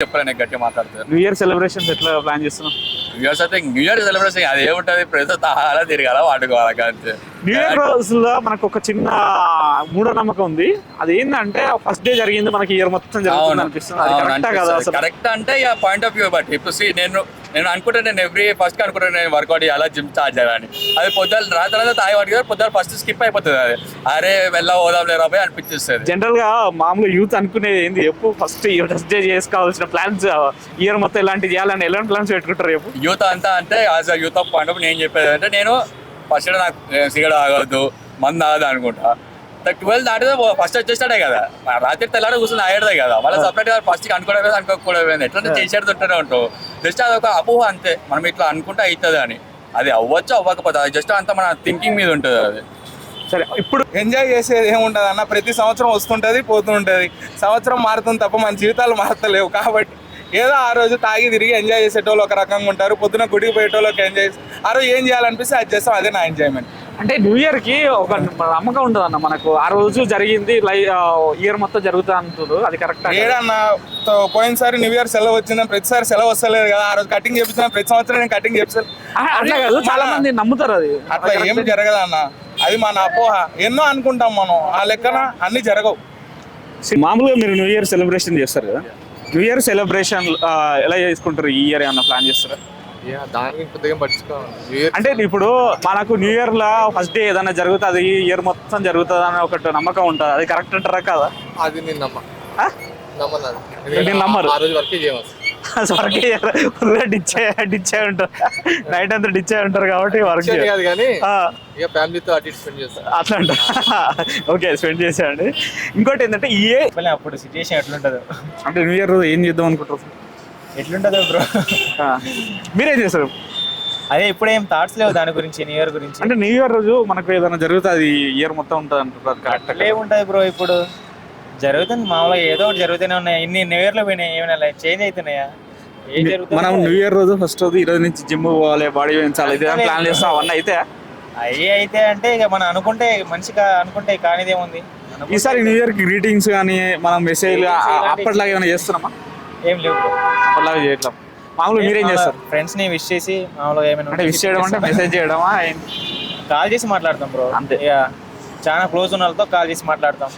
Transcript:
చెప్పాలని గట్టి మాట్లాడుతారు న్యూ ఇయర్ సెలబ్రేషన్స్ ఎట్లా ప్లాన్ చేస్తున్నాం న్యూ ఇయర్స్ అయితే న్యూ ఇయర్ సెలబ్రేషన్ అది ఏముంటది ప్రజలు తాహాలా తిరగాల వాడుకోవాలి అంతే న్యూ ఇయర్ రోజుల్లో మనకు ఒక చిన్న మూఢనమ్మకం ఉంది. అది ఏంటంటే ఫస్ట్ డే జరిగింది మనకి ఇయర్ మొత్తం జరుగుతుంది అనిపిస్తుంది. కరెక్టా అంటే పాయింట్ ఆఫ్ వ్యూ బట్ ఇప్పుడు నేను నేను అనుకుంటా నేను ఎవ్రీ ఫస్ట్ అనుకుంటా నేను వర్కౌట్ చేయాలా జిమ్ స్టార్ట్ చేయాలని అది పొద్దున్న రాత్రి తర్వాత తాగి వాడికి పొద్దున్న ఫస్ట్ స్కిప్ అయిపోతుంది అది. అరే వెళ్ళా పోదాం లేరా పోయి అనిపించేస్తుంది. జనరల్గా మామూలు యూత్ అనుకునేది ఏంది? ఎప్పుడు ఫస్ట్ ఫస్ట్ డే చేసుకోవాల్సిన ప్లాన్స్ ఇయర్ మొత్తం ఇలాంటి చేయాలని ఎలాంటి ప్లాన్స్ పెట్టుకుంటారు చెప్పు యూత్ అంతా అంటే as a youth of point of నేను చెప్పేది అంటే నేను ఫస్ట్ నాకు సిగరెట్ ఆగొద్దు మందు ఆగదు అనుకుంటా. ట్వెల్వ్ దాటితే ఫస్ట్ వచ్చేస్తాడే కదా. రాత్రి తెల్లారి కూర్చొని ఆగేదే కదా. మళ్ళీ సపరేట్గా ఫస్ట్ అనుకోవడం అనుకోకూడదు ఎట్లా చేసేడుతుంటూనే ఉంటావు జస్ట్ అదొక అపోహ అంతే. మనం ఇట్లా అనుకుంటే అవుతుంది అని. అది అవ్వచ్చు అవ్వకపోతే అది జస్ట్ అంతా మన థింకింగ్ మీద ఉంటుంది అది. సరే ఇప్పుడు ఎంజాయ్ చేసేది ఏముంటది అన్న. ప్రతి సంవత్సరం వస్తుంటది పోతుంటది. సంవత్సరం మారుతుంది తప్ప మన జీవితాలు మారతలేవు. కాబట్టి ఏదో ఆ రోజు తాగి తిరిగి ఎంజాయ్ చేసేటోళ్ళు ఒక రకంగా ఉంటారు. పొద్దున గుడికి పోయేటోళ్ళకి ఎంజాయ్ ఆ రోజు ఏం చేయాలనిపిస్తే అది చేస్తాం. అదే నా ఎంజాయ్మెంట్ అంటే న్యూ ఇయర్కి ఒక నమ్మకం ఉంటుంది అన్న మనకు. ఆ రోజు జరిగింది లై ఇయర్ మొత్తం జరుగుతా అంటుంది అది కరెక్ట్ ఏడన్నా తో- పోయినసారి న్యూ ఇయర్ సెలవు వచ్చిందని ప్రతిసారి సెలవు వస్తలేదు కదా. ఆ రోజు కటింగ్ చేపించిన ప్రతి సంవత్సరం నేను కటింగ్ చేపిస్తాను. అట్లా కాదు. చాలా మంది నమ్ముతారు అది. అట్లా ఏం జరగదు అన్న. అది మన అపోహ. ఎన్నో అనుకుంటాం మనం. ఆ లెక్కన అన్ని జరగవు. మామూలుగా మీరు న్యూ ఇయర్ సెలబ్రేషన్ చేస్తారు కదా? న్యూ ఇయర్ సెలబ్రేషన్ ఎలా చేసుకుంటారు? ఈ ఇయర్ ఏమన్నా ప్లాన్ చేస్తారా? అంటే ఇప్పుడు మనకు న్యూ ఇయర్లో ఫస్ట్ డే ఏదైనా జరుగుతుంది అది ఇయర్ మొత్తం జరుగుతుంది అని ఒకటి నమ్మకం ఉంటుంది. అది కరెక్ట్ అంటారా కదా? అది నేను నమ్మ. నమ్మరు? వరకే ఫుల్గా డిచ్చే డిచ్చే ఉంటారు. నైట్ అంతా డిచ్చే ఉంటారు కాబట్టి వర్క్ కాదు కానీ ఇక ఫ్యామిలీతో అటు ఇటు స్పెండ్ చేస్తాను అట్లా అంటారు ఓకే స్పెండ్ చేసేయండి. ఇంకోటి ఏంటంటే ఈ ఏ అప్పుడు సిచ్యుయేషన్ ఎట్లుంటుందో. అంటే న్యూ ఇయర్ ఏం చేద్దాం అనుకుంటారు ఎట్లుంటుందో బ్రో. ఆ. మీరేం చేస్తారు? అదే ఇప్పుడేం థాట్స్ లేవు దాని గురించి న్యూ ఇయర్ గురించి. అంటే న్యూ ఇయర్ రోజు మనకు ఏదైనా జరుగుతుంది ఇయర్ మొత్తం ఉంటుంది అంటారు కరెక్ట్ అట్లే ఉంటుంది బ్రో ఇప్పుడు? జరుగుతుంది మామూలుగా ఏదో ఒకటి జరుగుతూనే ఉన్నాయి. ఇన్ని న్యూ ఇయర్లో పోయినాయి ఏమైనా చేంజ్ అవుతున్నాయా? ఏం మనం న్యూ ఇయర్ రోజు ఫస్ట్ రోజు ఈ రోజు నుంచి జిమ్ పోవాలి బాడీ పెంచాలి ఇది ప్లాన్ చేస్తాం అవన్నీ అయితే. అయ్యి అయితే అంటే ఇక మనం అనుకుంటే మంచిగా అనుకుంటే కానిదేముంది? ఈసారి న్యూ ఇయర్కి గ్రీటింగ్స్ కానీ మనం మెసేజ్ అప్పటిలాగా ఏమైనా చేస్తున్నామా? ఏం లేవు అప్పటిలాగా చేయట్లేదు మామూలుగా మీరేం చేస్తారు? ఫ్రెండ్స్ని విష్ చేసి మామూలుగా ఏమైనా అంటే విష్ చేయడం అంటే మెసేజ్ చేయడమా? కాల్ చేసి మాట్లాడతాం బ్రో అంతే. ఇక చాలా క్లోజ్ ఉన్న వాళ్ళతో కాల్ చేసి మాట్లాడతాం.